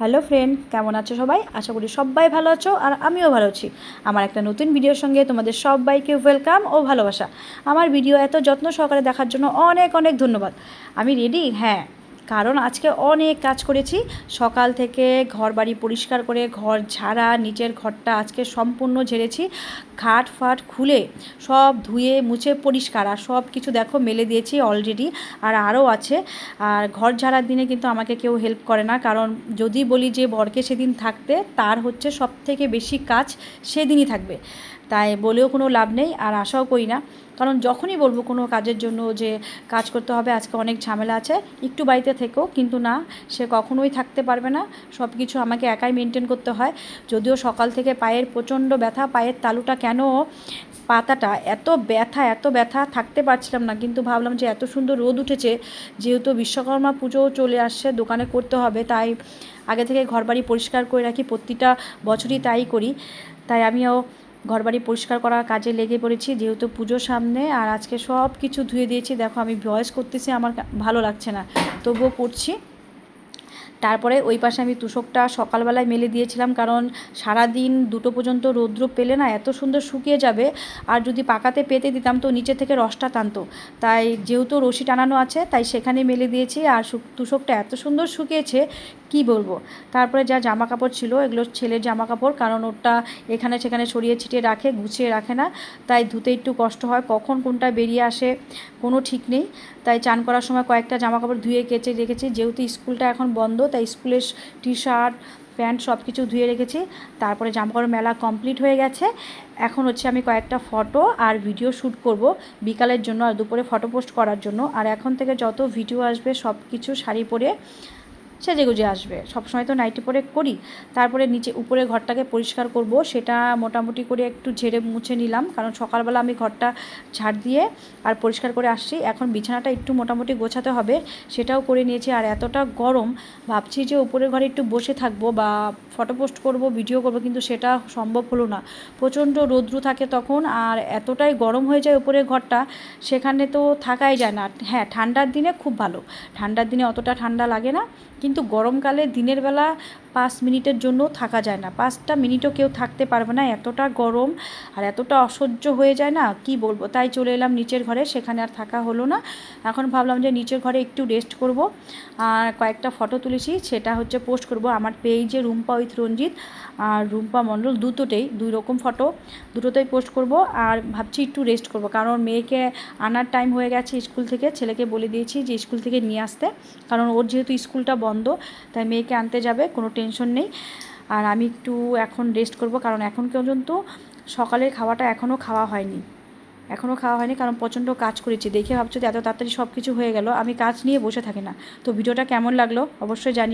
Hello friend, কেমন আছো সবাই? আশা করি সবাই ভালো আছো আর আমিও ভালো আছি। আমার একটা নতুন ভিডিওর সঙ্গে তোমাদের সবাইকে ওয়েলকাম ও ভালোবাসা। আমার ভিডিও এত যত্ন সহকারে দেখার জন্য অনেক অনেক ধন্যবাদ। আমি রেডি হ্যাঁ। কারণ আজকে অনেক কাজ করেছি। সকাল থেকে ঘর বাড়ি পরিষ্কার করে ঘর ঝাড়া, নিচের ঘরটা আজকে সম্পূর্ণ ঝেড়েছি। খাট ফাট খুলে সব ধুয়ে, মুছে পরিষ্কার আর সব কিছু দেখো মেলে দিয়েছি অলরেডি আর আরও আছে। আর ঘর ঝাড়ার দিনে কিন্তু আমাকে কেউ হেল্প করে না কারণ যদি বলি যে বরকে সেদিন থাকতে তার হচ্ছে সব থেকে বেশি কাজ সেদিনই থাকবে। তাই বলেও কোনো লাভ নেই আর আশাও করি না। কারণ যখনই বলব কোনো কাজের জন্য যে কাজ করতে হবে, আজকে অনেক ঝামেলা আছে, একটু বাড়িতে থেকেও কিন্তু না, সে কখনোই থাকতে পারবে না। সব কিছু আমাকে একাই মেনটেন করতে হয়। যদিও সকাল থেকে পায়ের প্রচণ্ড ব্যথা, পায়ের তালুটা কেন, পাতাটা এত ব্যথা এত ব্যথা থাকতে পারছিলাম না। কিন্তু ভাবলাম যে এত সুন্দর রোদ উঠেছে, যেহেতু বিশ্বকর্মা পুজোও চলে আসছে, দোকানে করতে হবে, তাই আগে থেকে ঘরবাড়ি পরিষ্কার করে রাখি। প্রতিটা বছরই তাই করি। তাই আমিও ঘরবাড়ি পরিষ্কার করার কাজে লেগে পড়েছি, যেহেতু পুজো সামনে আর আজকে সব কিছু ধুয়ে দিয়েছি। দেখো, আমি ভয়েস করতেছি, আমার ভালো লাগছে না। তবুও করছি। তারপরে ওই পাশে আমি তুষকটা সকালবেলায় মেলে দিয়েছিলাম, কারণ সারা দিন দুটো পর্যন্ত রৌদ্র পেলে না এত সুন্দর শুকিয়ে যাবে। আর যদি পাকাতে পেতে দিতাম তো নিচে থেকে রসটা টানতো। তাই যেহেতু রশি টানানো আছে, তাই সেখানে মেলে দিয়েছি। আর তুষকটা এত সুন্দর শুকিয়েছে, কি বলব? তারপরে যা জামা কাপড় ছিল, এগুলো ছেলের জামা কাপড় কারণ ওটা এখানে সেখানে ছড়িয়ে ছিটিয়ে রাখে, গুছিয়ে রাখে না। তাই ধুতে একটু কষ্ট হয়, কখন কোনটা বেরিয়ে আসে কোনো ঠিক নেই। তাই চান করার সময় কয়েকটা জামা কাপড় ধুয়ে কেচে রেখেছি। যেহেতু স্কুলটা এখন বন্ধ তাই স্কুলের টি শার্ট প্যান্ট সব কিছু ধুয়ে রেখেছি। তারপরে জামাকাপড় মেলা কমপ্লিট হয়ে গেছে। এখন হচ্ছে আমি কয়েকটা ফটো আর ভিডিও শ্যুট করব বিকালের জন্য আর দুপুরে ফটো পোস্ট করার জন্য। আর এখন থেকে যত ভিডিও আসবে সব কিছু শাড়ি পরে সেজে গুজে আসবে। সবসময় তো নাইটি পরে করি। তারপরে নিচে উপরে ঘরটাকে পরিষ্কার করব। সেটা মোটামুটি করে একটু ঝেড়ে মুছে নিলাম। কারণ সকালবেলা আমি ঘরটা ঝাড় দিয়ে আর পরিষ্কার করে আসছি। এখন বিছানাটা একটু মোটামুটি গোছাতে হবে। সেটাও করে নিয়েছি। আর এতটা গরম, ভাবছি যে উপরের ঘরে একটু বসে থাকব বা ফটো পোস্ট করব ভিডিও করব, কিন্তু সেটা সম্ভব হলো না। প্রচণ্ড রৌদ্র থাকে তখন। আর এতটাই গরম হয়ে যায় উপরের ঘরটা, সেখানে তো থাকাই যায় না। হ্যাঁ ঠান্ডার দিনে খুব ভালো। ঠান্ডার দিনে অতটা ঠান্ডা লাগে না। কিন্তু গরমকালে দিনের বেলা পাঁচ মিনিটের জন্য থাকা যায় না। পাঁচটা মিনিটও কেউ থাকতে পারবে না, এতটা গরম আর এতটা অসহ্য হয়ে যায় না, কি বলব? তাই চলে এলাম নিচের ঘরে, সেখানে আর থাকা হলো না। এখন ভাবলাম যে নিচের ঘরে একটু রেস্ট করব। আর কয়েকটা ফটো তুলেছি, সেটা হচ্ছে পোস্ট করব আমার পেজে রুম্পা উইথ রঞ্জিত আর রুম্পা মণ্ডল দুটোতেই, দুই রকম ফটো দুটোতেই পোস্ট করব। আর ভাবছি একটু রেস্ট করব, কারণ মেয়েকে আনার টাইম হয়ে গেছে স্কুল থেকে, ছেলেকে বলে দিয়েছি যে স্কুল থেকে নিয়ে আসতে, কারণ ওর যেহেতু স্কুলটা বন্ধ তাই মেয়েকে আনতে যাবে, কোনো টেনশন নেই। আর আমি একটু এখন রেস্ট করব, কারণ এখন পর্যন্ত সকালের খাওয়াটা এখনও খাওয়া হয়নি। এখনও খাওয়া হয়নি, কারণ প্রচণ্ড কাজ করেছি। দেখে ভাবছ যে এত তাড়াতাড়ি সব কিছু হয়ে গেল, আমি কাজ নিয়ে বসে থাকি না। তো ভিডিওটা কেমন লাগল, অবশ্যই জানি